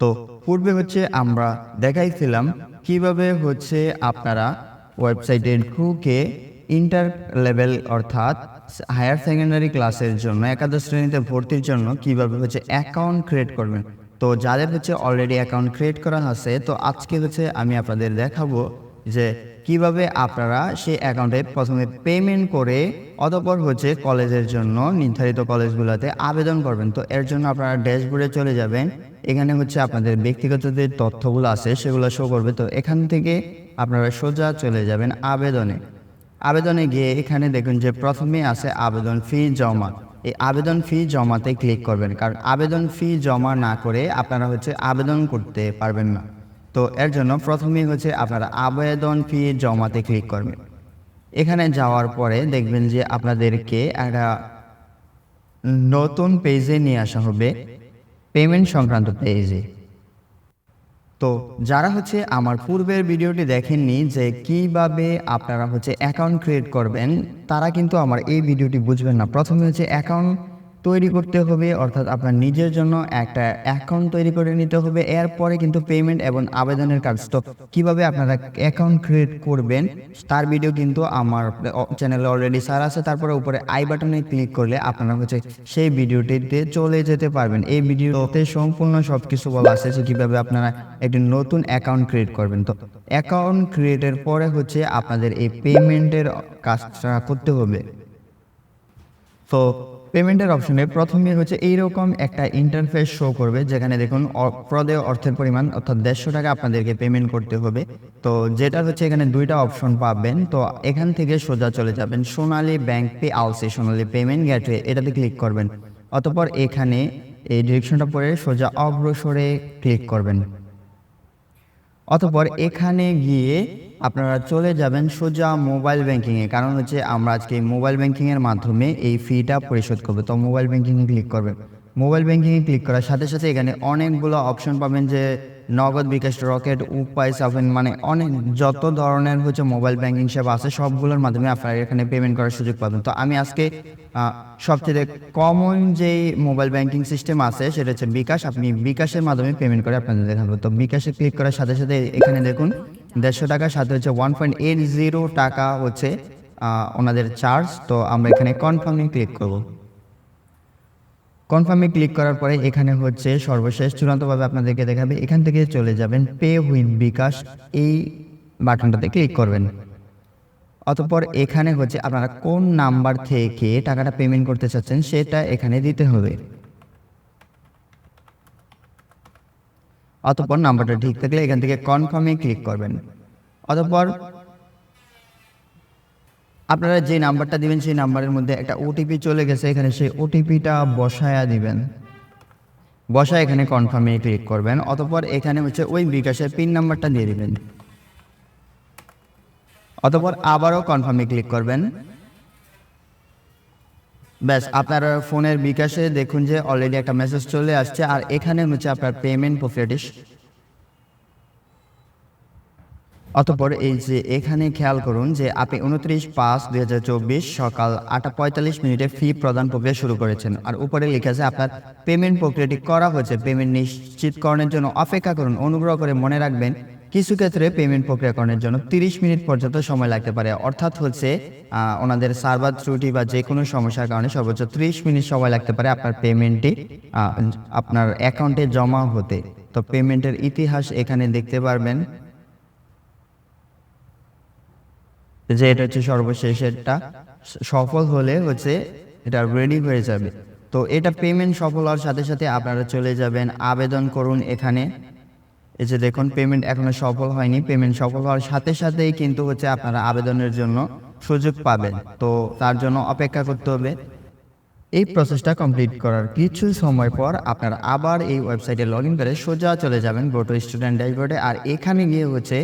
তো পূর্বে হচ্ছে আমরা দেখাইছিলাম কীভাবে হচ্ছে আপনারা ওয়েবসাইটের থ্রুকে ইন্টার লেভেল অর্থাৎ হায়ার সেকেন্ডারি ক্লাসের জন্য, একাদশ শ্রেণীতে ভর্তির জন্য কীভাবে হচ্ছে অ্যাকাউন্ট ক্রিয়েট করবেন। তো যাদের হচ্ছে অলরেডি অ্যাকাউন্ট ক্রিয়েট করা আছে, তো আজকে হচ্ছে আমি আপনাদের দেখাবো যে কীভাবে আপনারা সেই অ্যাকাউন্টে প্রথমে পেমেন্ট করে অতপর হচ্ছে কলেজের জন্য নির্ধারিত কলেজগুলোতে আবেদন করবেন। তো এর জন্য আপনারা ড্যাশবোর্ডে চলে যাবেন। এখানে হচ্ছে আপনাদের ব্যক্তিগত যে তথ্যগুলো আছে সেগুলো শো করবে। তো এখান থেকে আপনারা সোজা চলে যাবেন আবেদনে। আবেদনে গিয়ে এখানে দেখুন যে প্রথমে আছে আবেদন ফি জমা। এই আবেদন ফি জমাতে ক্লিক করবেন। কারণ আবেদন ফি জমা না করে আপনারা হচ্ছে আবেদন করতে পারবেন না। তো এর জন্য প্রথমেই হচ্ছে আপনারা আবেদন ফি জমাতে ক্লিক করবেন। এখানে যাওয়ার পরে দেখবেন যে আপনাদেরকে একটা নতুন পেজে নিয়ে আসা হবে পেমেন্ট সংক্রান্ত পেজে তো যারা হচ্ছে আমার পূর্বের ভিডিওটি দেখেননি যে কীভাবে আপনারা হচ্ছে অ্যাকাউন্ট ক্রিয়েট করবেন, তারা কিন্তু আমার এই ভিডিওটি বুঝবেন না। প্রথমে হচ্ছে অ্যাকাউন্ট তৈরি করতে হবে, অর্থাৎ আপনার নিজের জন্য একটা অ্যাকাউন্ট তৈরি করে নিতে হবে। এরপরে কিন্তু পেমেন্ট এবং আবেদনের কাজ। তো কীভাবে আপনারা অ্যাকাউন্ট ক্রিয়েট করবেন, তার ভিডিও কিন্তু আমার চ্যানেলে অলরেডি সার আছে। তারপরে উপরে আই বাটনে ক্লিক করলে আপনারা হচ্ছে সেই ভিডিওটিতে চলে যেতে পারবেন। এই ভিডিওতে সম্পূর্ণ সব কিছু বলা আছে যে কীভাবে আপনারা একটি নতুন অ্যাকাউন্ট ক্রিয়েট করবেন। তো অ্যাকাউন্ট ক্রিয়েটের পরে হচ্ছে আপনাদের এই পেমেন্টের কাজটা করতে হবে। তো পেমেন্টের অপশনে প্রথমে হচ্ছে এইরকম একটা ইন্টারফেস শো করবে, যেখানে দেখুন প্রদেয় অর্থের পরিমাণ, অর্থাৎ দেড়শো টাকা আপনাদেরকে পেমেন্ট করতে হবে। তো যেটা হচ্ছে এখানে দুইটা অপশন পাবেন। তো এখান থেকে সোজা চলে যাবেন, সোনালী ব্যাংক পে আউসে সোনালী পেমেন্ট গেটওয়ে এটাতে ক্লিক করবেন। অতপর এখানে এই ডিরেকশনটা পরে সোজা অগ্রসরে ক্লিক করবেন। অতপর এখানে গিয়ে আপনারা চলে যাবেন সোজা মোবাইল ব্যাংকিংয়ে কারণ হচ্ছে আমরা আজকে মোবাইল ব্যাংকিংয়ের মাধ্যমে এই ফিটা পরিশোধ করব। তো মোবাইল ব্যাংকিংয়ে ক্লিক করবেন। মোবাইল ব্যাংকিংয়ে ক্লিক করার সাথে সাথে এখানে অনেকগুলো অপশন পাবেন যে নগদ বিকাশ, রকেট, উপায় সাফেন মানে অনেক যত ধরনের হচ্ছে মোবাইল ব্যাংকিং সেবা আছে, সবগুলোর মাধ্যমে আপনারা এখানে পেমেন্ট করার সুযোগ পাবেন। তো আমি আজকে সবচেয়ে কমন যেই মোবাইল ব্যাংকিং সিস্টেম আছে, সেটা হচ্ছে বিকাশ। আপনি বিকাশের মাধ্যমে পেমেন্ট করে আপনাদের দেখাবো। তো বিকাশে ক্লিক করার সাথে সাথে এখানে দেখুন, দেড়শো টাকার সাথে হচ্ছে ওয়ান পয়েন্ট এইট জিরো টাকা হচ্ছে ওনাদের চার্জ তো আমরা এখানে কনফার্মে ক্লিক করব। কনফার্মে ক্লিক করার পরে এখানে হচ্ছে সর্বশেষ চূড়ান্তভাবে আপনাদেরকে দেখাবে। এখান থেকে চলে যাবেন পে উইথ বিকাশ এই বাটনটাতে ক্লিক করবেন। অতঃপর এখানে হচ্ছে আপনারা কোন নাম্বার থেকে টাকাটা পেমেন্ট করতে চাচ্ছেন সেটা এখানে দিতে হবে। অতপর নাম্বারটা ঠিক থাকলে এখান থেকে কনফার্মে ক্লিক করবেন। অতঃপর আপনারা যে নাম্বারটা দিবেন, সেই নাম্বারের মধ্যে একটা ওটিপি চলে গেছে। এখানে সেই ওটিপিটা বসায়া দিবেন। বসা এখানে কনফার্মে ক্লিক করবেন। অতপর এখানে হচ্ছে ওই বিকাশের পিন নাম্বারটা দিয়ে দিবেন। অতপর আবারও কনফার্মে ক্লিক করবেন। ব্যাস, আপনার ফোনের বিকাশে দেখুন যে অলরেডি একটা মেসেজ চলে আসছে। আর এখানে হচ্ছে আপনার পেমেন্ট প্রক্রিয়াটি অতঃপর এই যে এখানে খেয়াল করুন যে আপনি উনত্রিশ পাঁচ দুই হাজার চব্বিশ সকাল আটটা পঁয়তাল্লিশ মিনিটে ফি প্রদান প্রক্রিয়া শুরু করেছেন। আর উপরে লেখা আছে আপনার পেমেন্ট প্রক্রিয়াটি করা হয়েছে। পেমেন্ট নিশ্চিতকরণের জন্য অপেক্ষা করুন, অনুগ্রহ করে মনে রাখবেন, কিছু ক্ষেত্রে পেমেন্ট প্রক্রিয়াকরণের জন্য তিরিশ মিনিট পর্যন্ত সময় লাগতে পারে। অর্থাৎ হচ্ছে ওনাদের সার্ভার ত্রুটি বা যে কোনো সমস্যার কারণে সর্বোচ্চ ত্রিশ মিনিট সময় লাগতে পারে আপনার পেমেন্টটি আপনার অ্যাকাউন্টে জমা হতে। তো পেমেন্টের ইতিহাস এখানে দেখতে পারবেন। যে এটা হচ্ছে সর্বশেষেরটা সফল হলে হচ্ছে এটা রেডি হয়ে যাবে। তো এটা পেমেন্ট সফল হওয়ার সাথে সাথে আপনারা চলে যাবেন, আবেদন করুন এখানে। এই যে দেখুন পেমেন্ট এখনও সফল হয়নি। পেমেন্ট সফল হওয়ার সাথে সাথেই কিন্তু হচ্ছে আপনারা আবেদনের জন্য সুযোগ পাবেন। তো তার জন্য অপেক্ষা করতে হবে। এই প্রসেসটা কমপ্লিট করার কিছু সময় পর আপনারা আবার এই ওয়েবসাইটে লগ ইন করে সোজা চলে যাবেন গো টু স্টুডেন্ট ড্যাশবোর্ডে আর এখানে গিয়ে হচ্ছে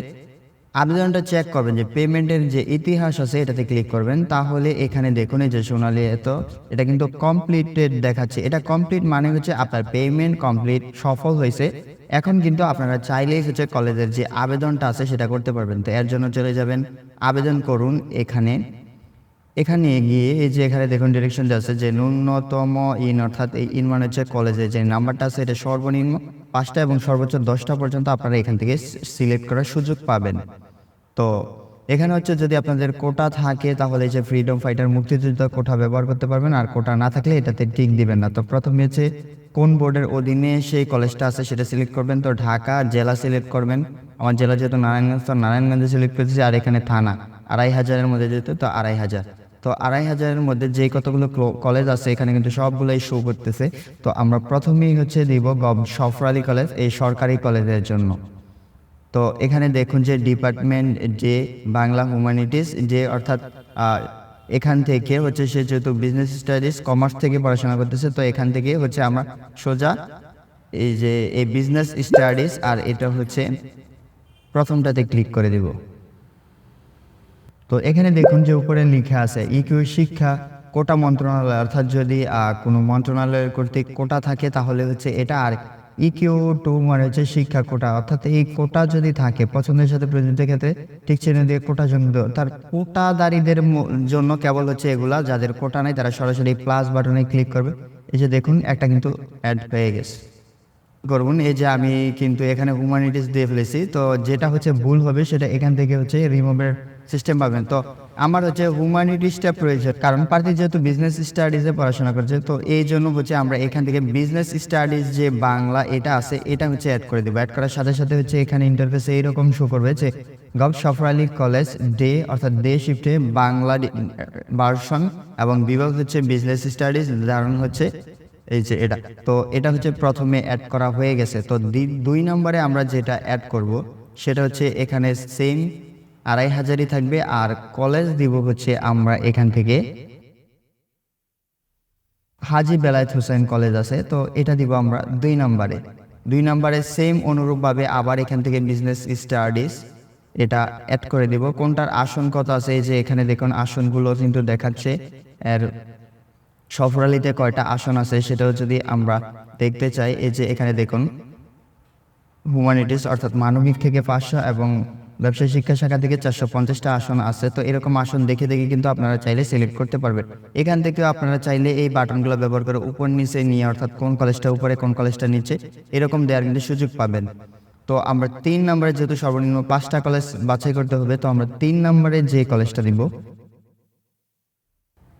আবেদনটা চেক করবেন যে পেমেন্টের যে ইতিহাস আছে এটাতে ক্লিক করবেন। তাহলে এখানে দেখুন এই যে সোনালি এত, এটা কিন্তু কমপ্লিটেড দেখাচ্ছে। এটা কমপ্লিট মানে হচ্ছে আপনার পেমেন্ট কমপ্লিট সফল হয়েছে। এখন কিন্তু আপনারা চাইলেই হচ্ছে কলেজের যে আবেদনটা আছে সেটা করতে পারবেন। তো এর জন্য চলে যাবেন। আবেদন করুন এখানে। এখানে গিয়ে এই যে এখানে দেখুন ডিরেকশন দেওয়া আছে যে ন্যূনতম ইন অর্থাৎ এই ইন মানে হচ্ছে কলেজে যে নাম্বারটা আছে এটা সর্বনিম্ন পাঁচটা এবং সর্বোচ্চ দশটা পর্যন্ত আপনারা এখান থেকে সিলেক্ট করার সুযোগ পাবেন। তো এখানে হচ্ছে যদি আপনাদের কোটা থাকে তাহলে যে ফ্রিডম ফাইটার মুক্তিযুদ্ধ কোটা ব্যবহার করতে পারবেন আর কোটা না থাকলে এটাতে টিক দিবেন না। তো প্রথমে হচ্ছে কোন বোর্ডের অধীনে সেই কলেজটা আছে সেটা সিলেক্ট করবেন। তো ঢাকা জেলা সিলেক্ট করবেন। আমার জেলা যেহেতু নারায়ণগঞ্জ, তো নারায়ণগঞ্জে সিলেক্ট করেছি আর এখানে থানা আড়াই হাজারের মধ্যে যেহেতু, তো আড়াই হাজার। তো আড়াই হাজারের মধ্যে যে কতগুলো কলেজ আছে, এখানে কিন্তু সবগুলোই শো করতেছে। তো আমরা প্রথমেই হচ্ছে দিব গভ সফরালি কলেজ এই সরকারি কলেজের জন্য। তো এখানে দেখুন যে ডিপার্টমেন্ট যে বাংলা হিউম্যানিটিস যে অর্থাৎ এখান থেকে হচ্ছে সে যেহেতু বিজনেস স্টাডিজ কমার্স থেকে পড়াশোনা করতেছে, তো এখান থেকে হচ্ছে আমরা সোজা এই যে, এই বিজনেস স্টাডিজ আর এটা হচ্ছে প্রথমটাতে ক্লিক করে দিব। তো এখানে দেখুন যে উপরে লিখে আছে ইকিউ শিক্ষা, কোটা মন্ত্রণালয়। অর্থাৎ যদি কোনো মন্ত্রণালয়ের কর্তৃক কোটা থাকে, তাহলে হচ্ছে এটা আর ইকিউ টু মানে হচ্ছে শিক্ষা কোটা। অর্থাৎ এই কোটা যদি থাকে, পছন্দের সাথে প্রযোজ্যের ক্ষেত্রে ঠিক চিহ্ন দিয়ে কোটা জন্য তার কোটাদারীদের জন্য কেবল হচ্ছে এগুলা, যাদের কোটা নাই, তারা সরাসরি প্লাস বাটনে ক্লিক করবে। এই যে দেখুন, একটা কিন্তু অ্যাড হয়ে গেছে। করুন, এই যে আমি কিন্তু এখানে হিউম্যানিটিস দিয়ে ফেলেছি, তো যেটা হচ্ছে ভুল হবে, সেটা এখান থেকে হচ্ছে রিমুভের সিস্টেম পাবেন। তো আমার হচ্ছে হিউম্যানিটিসটা প্রয়োজন, কারণ প্রার্থী যেহেতু বিজনেস স্টাডিজে পড়াশোনা করছে, তো এই জন্য হচ্ছে আমরা এখান থেকে বিজনেস স্টাডিজ যে বাংলা এটা আছে, এটা হচ্ছে অ্যাড করে দেবো। অ্যাড করার সাথে সাথে হচ্ছে এখানে ইন্টারফেসে এইরকম শো করবে যে Govt Safar Ali college day অর্থাৎ ডে শিফটে বাংলা ভার্সন এবং বিভাগ হচ্ছে বিজনেস স্টাডিজ ধারণ হচ্ছে এই যে এটা। তো এটা হচ্ছে প্রথমে অ্যাড করা হয়ে গেছে। তো দুই নম্বরে আমরা যেটা অ্যাড করব, সেটা হচ্ছে এখানে সেম আড়াই হাজারই থাকবে আর কলেজ দিব হচ্ছে আমরা এখান থেকে। হাজি বেলায়েত হোসেন কলেজ আছে, তো এটা দিব আমরা দুই নম্বরে। দুই নম্বরে সেম অনুরূপভাবে আবার এখান থেকে বিজনেস স্টাডিজ এটা অ্যাড করে দিব। কোনটার আসন কত আছে, এই যে এখানে দেখুন আসনগুলো কিন্তু দেখাচ্ছে। এর সফরালিতে কয়টা আসন আছে সেটাও যদি আমরা দেখতে চাই, এই যে এখানে দেখুন হিউম্যানিটিস অর্থাৎ মানবিক থেকে পাঁচশো এবং ব্যবসায় শিক্ষা শাখা থেকে চারশো পঞ্চাশটা আসন আছে, তো এরকম আসন দেখে দেখে কিন্তু আপনারা চাইলে সিলেক্ট করতে পারবেন। এখান থেকেও আপনারা চাইলে এই বাটনগুলো ব্যবহার করে উপর নিচে নিয়ে, অর্থাৎ কোন কলেজটা উপরে, কোন কলেজটা নিচে, এরকম দেওয়ার কিন্তু সুযোগ পাবেন। তো আমরা তিন নম্বরে যেহেতু সর্বনিম্ন পাঁচটা কলেজ বাছাই করতে হবে, তো আমরা তিন নম্বরে যে কলেজটা দিব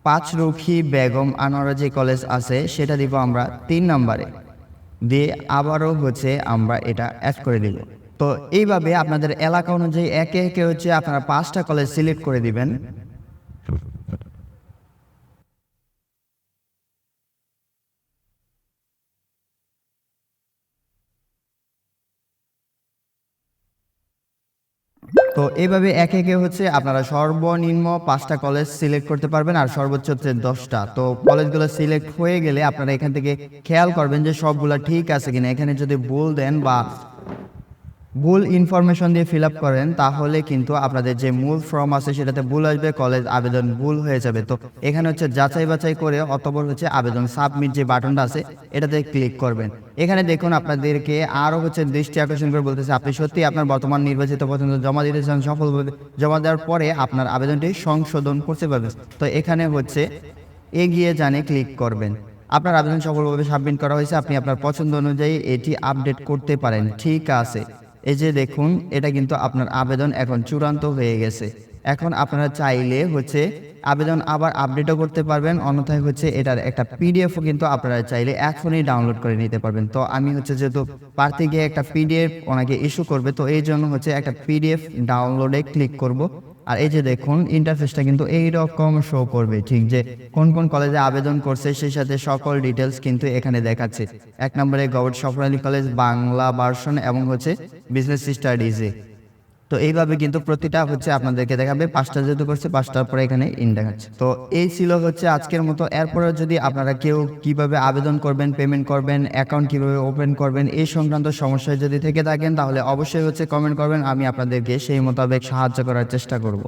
পাঁচরুখি বেগম আনোয়ারা যে কলেজ আছে, সেটা দিব আমরা তিন নম্বরে। দিয়ে আবারও হচ্ছে আমরা এটা অ্যাড করে দিব। তো এইভাবে আপনাদের এলাকা অনুযায়ী একে একে হচ্ছে আপনারা পাঁচটা কলেজ সিলেক্ট করে দিবেন। তো এইভাবে একে একে হচ্ছে আপনারা সর্বনিম্ন পাঁচটা কলেজ সিলেক্ট করতে পারবেন আর সর্বোচ্চ হচ্ছে দশটা। তো কলেজগুলো সিলেক্ট হয়ে গেলে আপনারা এখান থেকে খেয়াল করবেন যে সবগুলা ঠিক আছে কিনা। এখানে যদি ভুল দেন বা ভুল ইনফরমেশন দিয়ে ফিল আপ করেন, তাহলে কিন্তু আপনাদের যে মূল ফর্ম আছে সেটাতে ভুল আসবে কলেজ আবেদন ভুল হয়ে যাবে। তো এখানে হচ্ছে যাচাই বাছাই করে অতপর হচ্ছে আবেদন সাবমিট যে বাটনটা আছে, এটাতে ক্লিক করবেন। এখানে দেখুন আপনাদেরকে আরও হচ্ছে দৃষ্টি আকর্ষণ করে বলতেছে, আপনি সত্যি আপনার বর্তমান নির্বাচিত পছন্দ জমা দিতে চান সফল জমা দেওয়ার পরে আপনার আবেদনটি সংশোধন করতে পারবেন। তো এখানে হচ্ছে এগিয়ে জানে ক্লিক করবেন। আপনার আবেদন সফলভাবে সাবমিট করা হয়েছে, আপনি আপনার পছন্দ অনুযায়ী এটি আপডেট করতে পারেন। ঠিক আছে। এই যে দেখুন, এটা কিন্তু আপনার আবেদন এখন চূড়ান্ত হয়ে গেছে। এখন আপনারা চাইলে হচ্ছে আবেদন আবার আপডেটও করতে পারবেন, অন্যথায় হচ্ছে এটার একটা পিডিএফও কিন্তু আপনারা চাইলে এখনই ডাউনলোড করে নিতে পারবেন। তো আমি হচ্ছে যেহেতু প্রার্থী গিয়ে একটা পিডিএফ ওনাকে ইস্যু করবে, তো এই জন্য হচ্ছে একটা পিডিএফ ডাউনলোডে ক্লিক করব। আর এই যে দেখুন ইন্টারফেসটা কিন্তু এই রকম শো করবে, ঠিক যে কোন কোন কলেজে আবেদন করছে, সেই সাথে সকল ডিটেলস কিন্তু এখানে দেখাচ্ছে। এক নম্বরে government Safarali college Bangla version এবং হচ্ছে বিজনেস স্টাডিজে তো এইভাবে কিন্তু প্রতিটা হচ্ছে আপনাদেরকে দেখাবে। পাঁচটা যেহেতু করছে, পাঁচটার পরে এখানে ইন দেখাচ্ছে। তো এই ছিল হচ্ছে আজকের মতো। এরপরে যদি আপনারা কেউ কীভাবে আবেদন করবেন পেমেন্ট করবেন অ্যাকাউন্ট কীভাবে ওপেন করবেন, এই সংক্রান্ত সমস্যায় যদি থেকে থাকেন, তাহলে অবশ্যই হচ্ছে কমেন্ট করবেন। আমি আপনাদেরকে সেই মোতাবেক সাহায্য করার চেষ্টা করব।